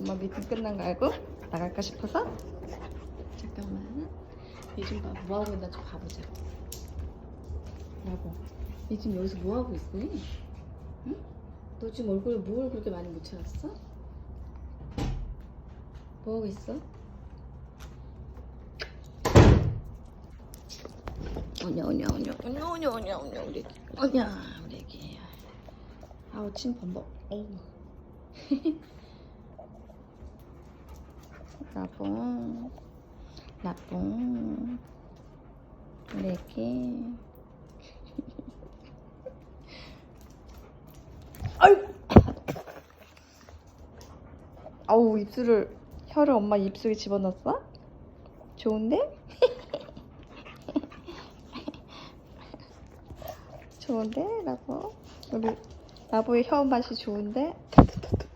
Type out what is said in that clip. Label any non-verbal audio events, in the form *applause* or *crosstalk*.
엄마 미팅 끝난 거 알고 나갈까 싶어서? 잠깐만. 요즘 봐, 뭐 하고 있나 좀 봐보자. 라고. 이 지금 여기서 뭐 하고 있어? 응? 너 지금 얼굴에 뭘 그렇게 많이 묻혀놨어? 뭐 하고 있어? 오냐 오냐 오냐 오냐 오냐 오냐 오냐 우리. 오냐 우리 애기 아우 침 범벅 어우 *laughs* 나봉 나봉 *laughs* 아유 아우 입술을 혀를 엄마 입속에 집어넣었어? 좋은데? *laughs* 좋은데? 라보 우리 라보의 혀 맛이 좋은데? *laughs*